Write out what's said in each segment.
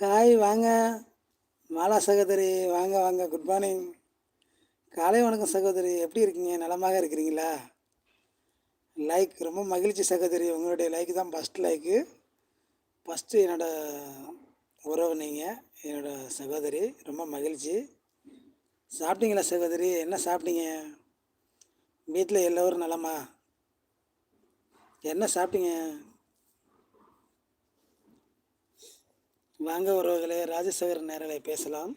Hi வாங்க. மாலா சகோதரி வாங்க வாங்க. குட் மார்னிங் காலை வணக்கம் சகோதரி. எப்படி இருக்கீங்க? நலமாக இருக்கிறீங்களா? லைக் ரொம்ப மகிழ்ச்சி சகோதரி. உங்களுடைய லைக் தான் ஃபஸ்ட் லைக்கு ஃபஸ்ட்டு என்னோடய உறவு நீங்கள் என்னோட சகோதரி. ரொம்ப மகிழ்ச்சி. சாப்பிட்டீங்களா சகோதரி? என்ன சாப்பிட்டீங்க? வீட்டில் எல்லோரும் நலமா? என்ன சாப்பிட்டீங்க? வாங்க உறவுகளே ராஜசேகர் நேரலை பேசலாம்.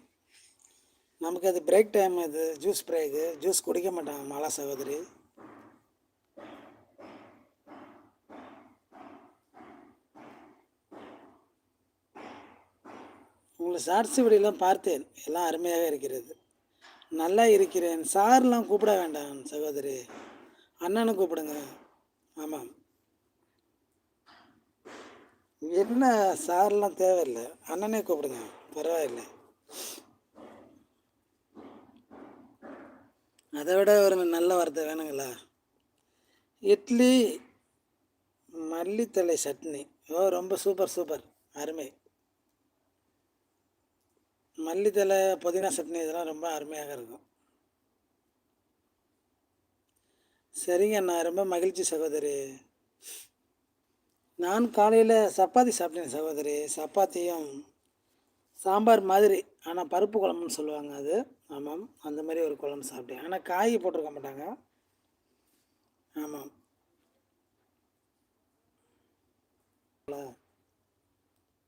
நமக்கு அது பிரேக் டைம் இது ஜூஸ் பிரேக்கு ஜூஸ் குடிக்க மாட்டாங்க மாலா சகோதரி. உங்களை ஷார்ட்ஸ் வீடியோலாம் பார்த்தேன். எல்லாம் அருமையாக இருக்கிறது. நல்லா இருக்கிறேன். சார்லாம் கூப்பிட வேண்டாம் சகோதரி. அண்ணனை கூப்பிடுங்க. ஆமாம். என்ன சார்லாம் தேவையில்லை. அண்ணனே கூப்பிடுங்க. பரவாயில்லை. அதை விட ஒரு நல்ல வார்த்தை வேணுங்களா? இட்லி மல்லித்தழை சட்னி. ஓ ரொம்ப சூப்பர் சூப்பர். அருமை. மல்லித்தழை புதினா சட்னி இதெல்லாம் ரொம்ப அருமையாக இருக்கும். சரிங்க அண்ணா. ரொம்ப மகிழ்ச்சி சகோதரி. நான் காலையில் சப்பாத்தி சாப்பிட்டேன் சகோதரி. சப்பாத்தியும் சாம்பார் மாதிரி. ஆனால் பருப்பு குழம்புன்னு சொல்லுவாங்க அது. ஆமாம் அந்த மாதிரி ஒரு குழம்பு சாப்பிட்டேன். ஆனால் காய் போட்டிருக்க மாட்டாங்க. ஆமாம்.